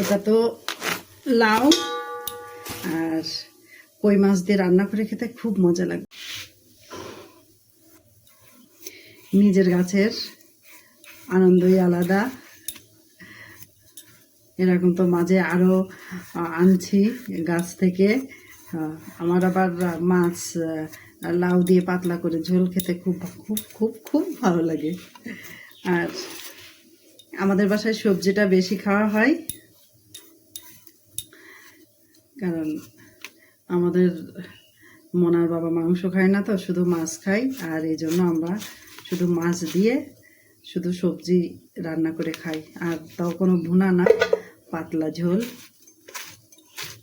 এটা তো লাউ আর কই মাছ দিয়ে রান্না করে খেতে খুব মজা লাগে। নিজের গাছের আনন্দই আলাদা। এরকম তো মাঝে আরও আনছি গাছ থেকে। আমার আবার মাছ লাউ দিয়ে পাতলা করে ঝোল খেতে খুব খুব খুব খুব ভালো লাগে। আর আমাদের বাসায় সবজিটা বেশি খাওয়া হয়। আমাদের মনার বাবা মাংস খায় না তো, শুধু মাছ খাই। আর এই জন্য আমরা শুধু মাছ দিয়ে শুধু সবজি রান্না করে খাই। আর তাও কোনো ভুনা না, পাতলা ঝোল।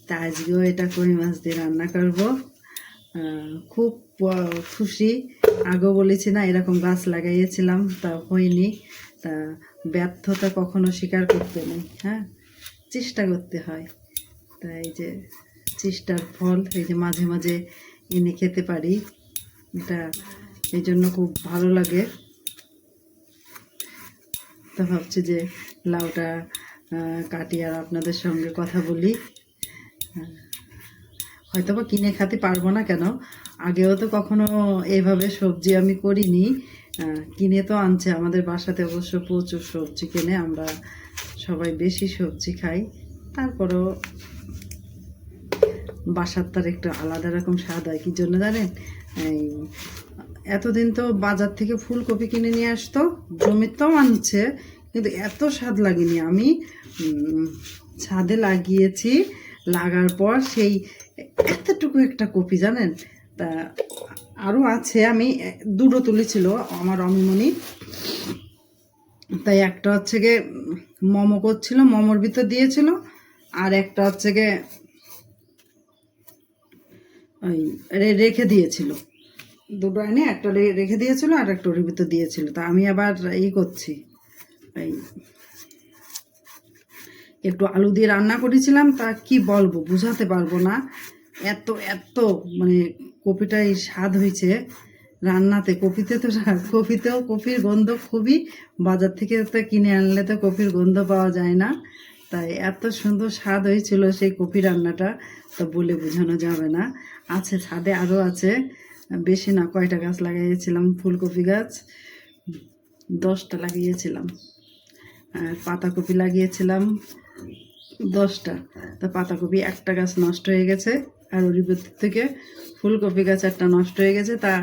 তা আজকেও এটা কই মাছ দিয়ে রান্না করব। খুব খুশি। আগে বলেছি না, এরকম গাছ লাগাইয়েছিলাম, তা হয়নি। তা ব্যর্থতা কখনো স্বীকার করতে নেই হ্যাঁ? চেষ্টা করতে হয়। তাই যে চেষ্টার ফল এই যে মাঝে মাঝে এনে খেতে পারি। এটা এই জন্য খুব ভালো লাগে। তা ভাবছি যে লাউটা কাটি আর আপনাদের সঙ্গে কথা বলি। হয়তো বা কিনে খেতে পারব না কেন? আগেও তো কখনো এইভাবে সবজি আমি করিনি। কিনে তো আনছে, আমাদের বাসাতে অবশ্য প্রচুর সবজি কেনে, আমরা সবাই বেশি সবজি খাই। তারপরেও বাসার তার একটা আলাদা রকম স্বাদ হয়, কি জন্য জানেন? এই, এতদিন তো বাজার থেকে ফুলকপি কিনে নিয়ে আসতো, জমিতেও আনছে, কিন্তু এত স্বাদ লাগেনি। আমি ছাদে লাগিয়েছি, লাগার পর সেই এতটুকু একটা কপি, জানেন? তা আরও আছে, আমি দুটো তুলেছিল আমার অমিমনি তাই একটা হচ্ছে গিয়ে মোমো করছিল মোমোর ভিতর দিয়েছিল, আর একটা হচ্ছে গিয়ে ওই রেখে দিয়েছিল। দুটো এনে একটা রেখে দিয়েছিল আর একটা ওর ভিতর দিয়েছিল। তা আমি আবার ই করছি। এই একটু আলু দিয়ে রান্না করেছিলাম, তা কি বলব, বুঝাতে পারব না। এত এত মানে কপিটাই স্বাদ হয়েছে রান্নাতে। কপিতে তো কপিতেও কপির গন্ধ খুবই বাজার থেকে তো কিনে আনলে তো কপির গন্ধ পাওয়া যায় না। তাই এত সুন্দর স্বাদ হয়েছিল সেই কপি রান্নাটা, তো বলে বোঝানো যাবে না। আছে, ছাদে আরও আছে। বেশি না, কয়টা গাছ লাগিয়েছিলাম? ফুলকপি গাছ, দশটা লাগিয়েছিলাম। আর পাতাকপি লাগিয়েছিলাম, দশটা। তা পাতাকপি একটা গাছ নষ্ট হয়ে গেছে, আর ভিতর থেকে ফুলকপি গাছ একটা নষ্ট হয়ে গেছে। তা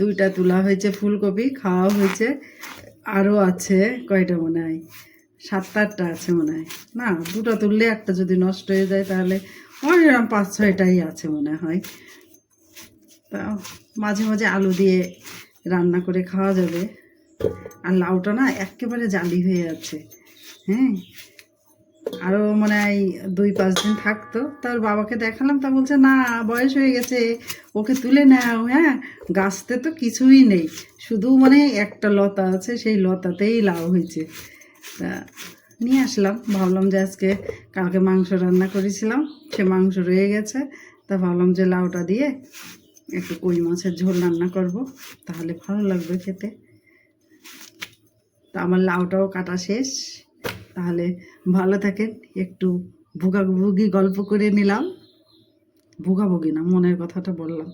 দুইটা তোলা হয়েছে ফুলকপি খাওয়া হয়েছে আরও আছে, কয়টা মনে হয়? সাত আটটা আছে মনে হয়। না, দুটো তুললে একটা যদি নষ্ট হয়ে যায় তাহলে ওই এরকম পাঁচ, ছয়টাই আছে মনে হয়। তা মাঝে মাঝে আলু দিয়ে রান্না করে খাওয়া যাবে। আর লাউটা না একেবারে জালি হয়ে যাচ্ছে হ্যাঁ? আরও মানে এই দুই, পাঁচ দিন থাকতো। তার বাবাকে দেখালাম, তা বলছে, না, বয়স হয়ে গেছে, ওকে তুলে নাও। হ্যাঁ? গাছতে তো কিছুই নেই। শুধু মানে একটা লতা আছে, সেই লতাতেই লাউ হয়েছে। তা নিয়ে আসলাম। ভাবলাম যে আজকে কালকে মাংস রান্না করেছিলাম, সে মাংস রয়ে গেছে। তা ভাবলাম যে লাউটা দিয়ে একটু কই মাছের ঝোল রান্না করব, তাহলে ভালো লাগবে খেতে। তা আমার লাউটাও কাটা শেষ। তাহলে ভালো থাকেন, একটু ভুগাভুগি গল্প করে নিলাম। ভুগাভুগি না, মনের কথাটা বললাম।